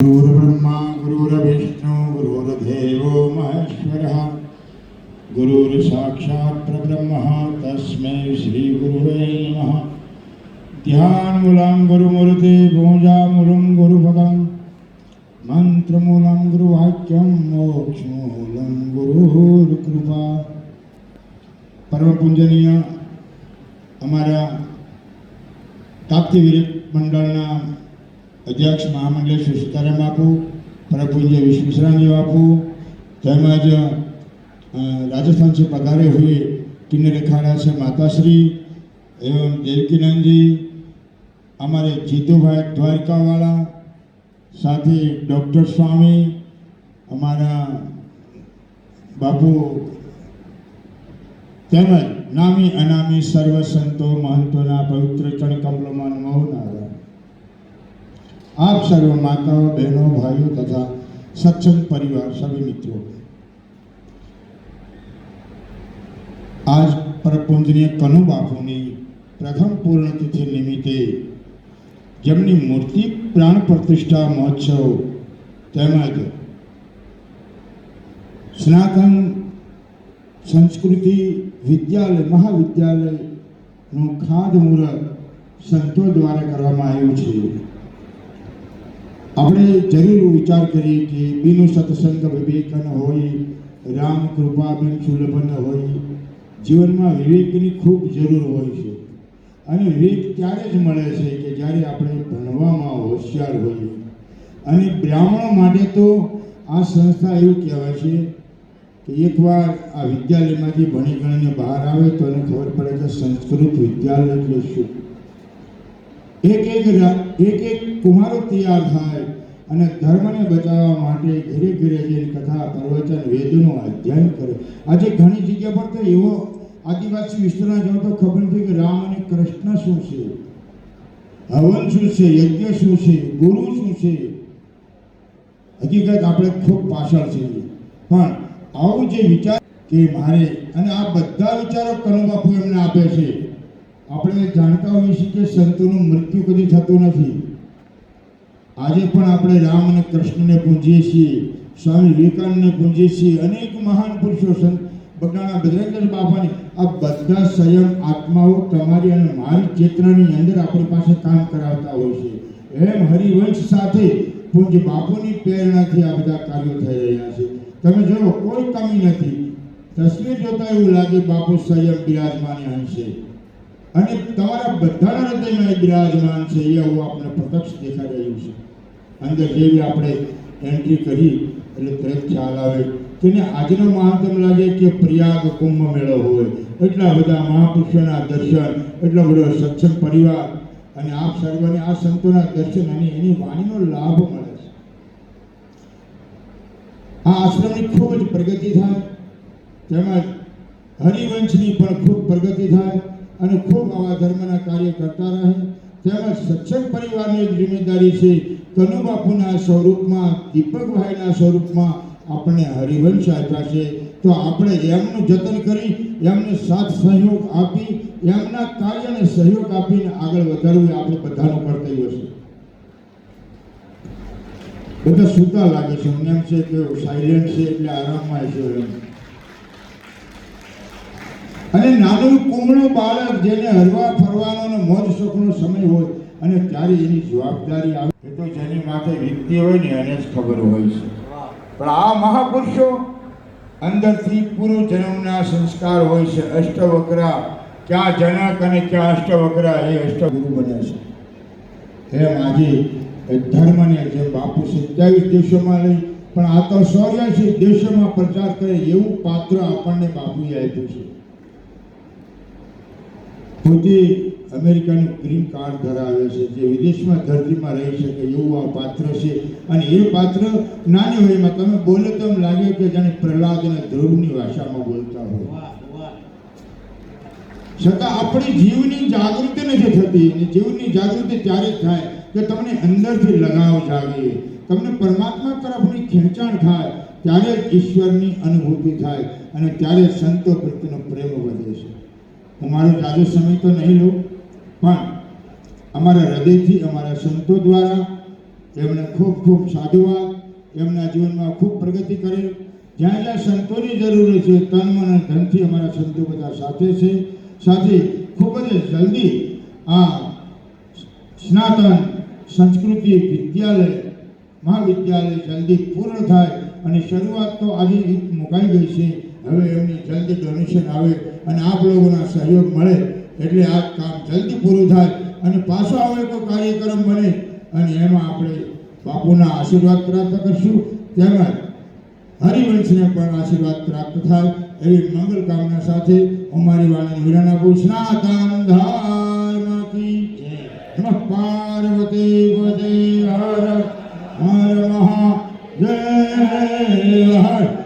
गुरुर्ब्रह्मा गुरुर्विष्णु गुरुर्देवो महेश्वरः गुरुर्साक्षात् परब्रह्मः तस्मै श्रीगुरुवे नमः ध्यानमूलं गुरुमूर्ति पूजामूलं गुरुपदं मन्त्रमूलं गुरुवाक्यं मोक्षमूलं गुरुकृपा પરમ પૂજનીય અમારા તાપ્તી વિરેક મંડળના અધ્યક્ષ મહામંડળ શ્રી સીતારામ બાપુ પ્રભુંજય વિશ્વેશ્વરાનંદ બાપુ તેમજ રાજસ્થાનથી પધારે હુએ કિન્નરેખાડા છે માતાશ્રી, એવમ દેવકીનંદજી અમારે જીતુભાઈ દ્વારકાવાળા, સાથે ડૉક્ટર સ્વામી, અમારા બાપુ, તેમજ નામી અનામી સર્વ સંતો મહંતોના પવિત્ર આપ સર્વ માતાઓ, બહેનો, ભાઈઓ તથા સત્સંગ પરિવાર, સભી મિત્રો. આજ પરપૂજનીય કનુ બાપુની પ્રથમ પૂર્ણતિથિ નિમિત્તે જેમની મૂર્તિ પ્રાણ પ્રતિષ્ઠા મહોત્સવ તેમજ સનાતન સંસ્કૃતિ વિદ્યાલય, મહાવિદ્યાલયનું ખાદ મુહૂર્ત સંતો દ્વારા કરવામાં આવ્યું છે. આપણે જરૂર વિચાર કરીએ કે બિનુ સત્સંગ વિવેકન હોય, રામ કૃપા બિન સુલભન હોય, જીવનમાં વિવેકની ખૂબ જરૂર હોય છે. અને વિવેક ત્યારે જ મળે છે કે જ્યારે આપણે ભણવામાં હોશિયાર હોઈએ. અને બ્રાહ્મણો માટે તો આ સંસ્થા એવું કહેવાય છે કે એકવાર આ વિદ્યાલયમાંથી ભણી ગણીને બહાર આવે તો એને ખબર પડે કે સંસ્કૃત વિદ્યાલય એટલે શું. એક એક એક એક કુમારો તૈયાર થાય અને ધર્મને બચાવવા માટે ઘરે ઘરે જઈને કથા, પ્રવચન, વેદનું અધ્યયન કરે. આજે ઘણી જગ્યા પર તો એવો આદિવાસી વિસ્તારમાં જાઓ તો ખબર નથી કે રામ અને કૃષ્ણ શું છે, હવન શું છે, યજ્ઞ શું છે, ગુરુ શું છે. હકીકત આપણે ખૂબ પાછળ છીએ. પણ આવું જે વિચાર કે મારે અને આ બધા વિચારો કનુબાપુ એમને આપે છે આપણે જાણતા હોઈએ છીએ કે સંતોનું મૃત્યુ કદી થતું નથી. આજે પણ આપણે રામ અને કૃષ્ણને પૂંજીએ છીએ, સ્વામી વિવેકાનંદને પૂંજીએ છીએ, અનેક મહાન પુરુષો, સંત બગડાણા બજરંગદાસ બાપાની. આ બધા સંયમ આત્માઓ તમારી અને મારી ચેતનાની અંદર આપણી પાસે કામ કરાવતા હોય છે. એમ હરિવંશ સાથે પૂજ્ય બાપુની પ્રેરણાથી આ બધા કાર્યો થઈ રહ્યા છે. તમે જુઓ, કોઈ કમી નથી. તસવીર જોતા એવું લાગે બાપુ સંયમ બિરાજમાન છે અને તમારા બધાના હૃદયમાં બિરાજમાન છે, એ આવું આપણે પ્રત્યક્ષ દેખાઈ રહ્યું છે. અંદર જેવી આપણે એન્ટ્રી કરી, એટલે તરત ખ્યાલ આવે કે ને આજનો મહાત્મ લાગે કે પ્રયાગ કુંભ મેળો હોય. એટલા બધા મહાપુરુષોના દર્શન, એટલો બધો સત્સંગ પરિવાર, અને આપ સર્વને આ સંતોના દર્શન અને એની વાણીનો લાભ મળે છે. આ આશ્રમની ખૂબ જ પ્રગતિ થાય, તેમજ હરિવંશની પણ ખૂબ પ્રગતિ થાય અને ખૂબ આવા ધર્મના કાર્ય કરતા રહે. તેમજ સત્સંગ પરિવારની જિમ્મેદારી છે તનુબાપુના સ્વરૂપમાં, દીપકભાઈના સ્વરૂપમાં આપણે હરિવંશ આપ્યા છે. તો આપણે એમનું જતન કરી, એમને સાથ સહયોગ આપી, એમના કાર્યને સહયોગ આપીને આગળ વધારવું આપણે બધાનું કર્તવ્ય છે. બધા સૂતા લાગે છે. એમ છે કે સાયલેન્ટ છે એટલે આરામમાં છે એમ. અને નાનું કુમળું બાળક જેને હરવા ફરવાનો અને મોજ શોખનો સમય હોય અને ત્યારે એની જવાબદારી આવે. એ તો જેની માથે વીતતી હોય ને એને જ ખબર હોય છે. પણ આ મહાપુરુષો અંદરથી પૂર્વ જન્મના સંસ્કાર હોય છે. અષ્ટવક્રા, ક્યાં જનક અને ક્યાં અષ્ટવક્રા એ અષ્ટગુરુ બન્યા છે. એમ આજે ધર્મને જે બાપુ સત્યાવીસ દેશોમાં લઈ, પણ આ તો ચોર્યાસી દેશોમાં પ્રચાર કરે એવું પાત્ર આપણને બાપુએ આપ્યું છે. પોતે અમેરિકાનું ગ્રીન કાર્ડ ધરાવે છે, જે વિદેશમાં ધરતીમાં રહી શકે એવું આ પાત્ર છે. અને એ પાત્ર નાની વયમાં તમે બોલો તો એમ લાગે કે જાણે પ્રહલાદ અને ધ્રુવની ભાષામાં બોલતા હોય. છતાં આપણી જીવની જાગૃતિ નથી થતી જીવની જાગૃતિ ત્યારે થાય કે તમને અંદરથી લગાવ જાગે. તમને પરમાત્મા તરફની ખેંચાણ થાય, ત્યારે ઈશ્વરની અનુભૂતિ થાય અને ત્યારે સંતો પ્રત્યેનો પ્રેમ વધે છે. હું મારો જાજો સમય તો નહીં લઉં, પણ અમારા હૃદયથી અમારા સંતો દ્વારા એમને ખૂબ ખૂબ સાધુવા એમના જીવનમાં ખૂબ પ્રગતિ કરી. જ્યાં જ્યાં સંતોની જરૂર છે, તન, મન ધનથી અમારા સંતો બધા સાથે છે. સાથે ખૂબ જ જલ્દી આ સ્નાતન સંસ્કૃતિ વિદ્યાલય, મહાવિદ્યાલય જલ્દી પૂર્ણ થાય અને શરૂઆત તો આજે મુકાઈ ગઈ છે. હવે એમની જલ્દી ડોનેશન આવે અને આપ લોકોના સહયોગ મળે એટલે આ કામ જલ્દી પૂરું થાય અને પાછો આવે તો કાર્યક્રમ બને અને એમાં આપણે બાપુના આશીર્વાદ પ્રાપ્ત કરશું. તેમજ હરિવંશને પણ આશીર્વાદ પ્રાપ્ત થાય એવી મંગલ કામના સાથે અમારી વાણી વિરાણ આપું નમઃ પાર્વતી વદે હર હર મહા જય હર